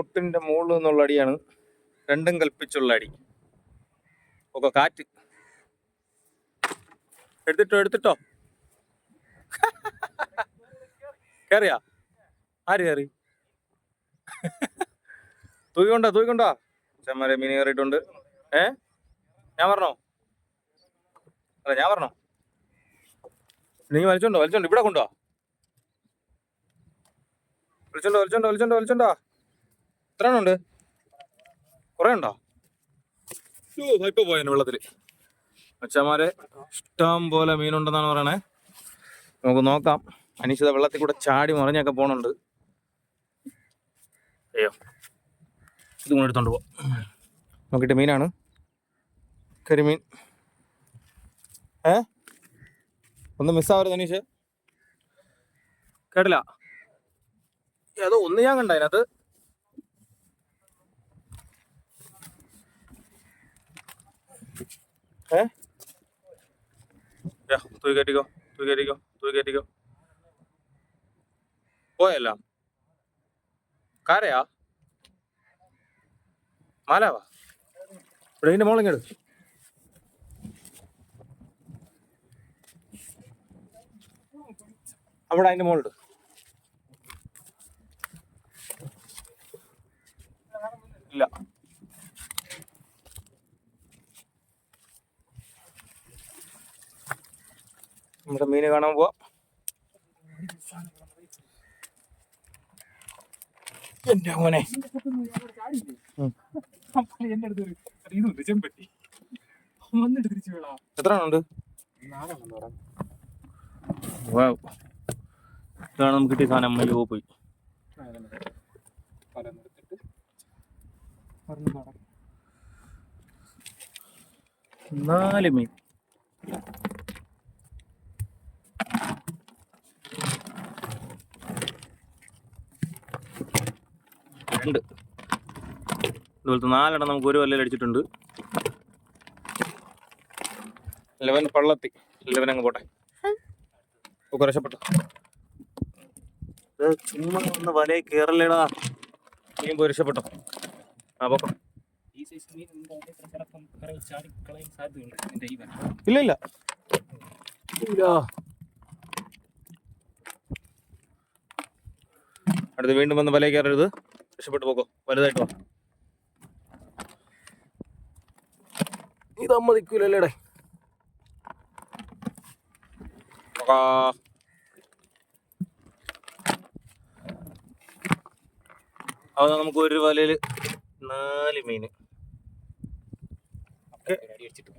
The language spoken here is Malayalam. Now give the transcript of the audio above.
ബോട്ടിന്റെ മുകളിൽ നിന്നുള്ള അടിയാണ് രണ്ടും കൽപ്പിച്ചുള്ള അടി. ഒക്കെ കാറ്റ്. എടുത്തിട്ടോ എടുത്തിട്ടോ? കയറിയാ ആര് കയറി തൂക്കിക്കൊണ്ടോ തൂക്കിക്കൊണ്ടോ? ചെമ്മരെ മീൻ കയറിയിട്ടുണ്ട് ഏ? ഞാൻ പറഞ്ഞോ? അല്ല ഞാൻ പറഞ്ഞോ? നീ വലിച്ചോണ്ടോ? വലിച്ചോണ്ടോ ഇവിടെ കൊണ്ടോ വലിച്ചോണ്ടോ വലിച്ചോണ്ടോ വലിച്ചോണ്ടോ വലിച്ചോണ്ടോ. എത്ര എണ്ണം ഉണ്ട്? കുറെ ഉണ്ടോ ഇപ്പൊ പോയ വെള്ളത്തിൽ. അച്ഛന്മാരെ ഇഷ്ടം പോലെ മീനുണ്ടെന്നാണ് പറയണേ. നമുക്ക് നോക്കാം. അനീഷിത വെള്ളത്തിൽ കൂടെ ചാടി മറിഞ്ഞൊക്കെ പോണുണ്ട്. അയ്യോ. ഇതും കൂടെ എടുത്തോണ്ട് പോവാം. നോക്കിയിട്ട് മീനാണ്. കരിമീൻ. ഏ? ഒന്ന് മിസ്സാവരുത് അനീഷ്. കേട്ടില്ല. ഏതോ ഒന്ന് ഞാൻ കണ്ട അതിനകത്ത് ഏ? തൂക്കി കയറ്റിക്കോ തൂക്കി കയറ്റിക്കോ തൂക്കി കയറ്റിക്കോ പോയല്ല. കാരയാ? മാലാവാ? ഇവിടെ ഇതിന്റെ മോളിങ്ങട് അവിടെ അതിന്റെ മോളിട് ഇല്ല. നമ്മുടെ മീന് കാണാൻ പോവാം. എന്റെ മോനെ. എത്ര ഉണ്ട്. ഇതാണ് നമുക്ക് കിട്ടിയ സാധനം. അയ്യോ പോയി. നാല് മീൻ. രണ്ട്. ഇതുപോലത്തെ നാലെണ്ണം നമുക്ക് ഒരു വല്ലയിൽ അടിച്ചിട്ടുണ്ട്. ലെവൻ പള്ളത്തി. ലെവൻ അങ്ങ് പോട്ടെ. ഒക്കെ രക്ഷപ്പെട്ടു ചുമ്മാ ഒന്ന് വലയിൽ കയറല്ലേടാ നീയും പോയി രക്ഷപ്പെട്ടോ ആ പോക്കോ. മീൻ ഇല്ല. ഇല്ല. അടുത്ത് വീണ്ടും വന്ന് വലയിൽ കയറരുത്. രക്ഷപ്പെട്ടു പോക്കോ വലുതായിട്ട്. വാ ഇത് അമ്മതിക്കൂലല്ലേടെ അത് നമുക്ക് ഒരു വലയിൽ നാല് മീന് ഓക്കെ അടിച്ചിട്ട്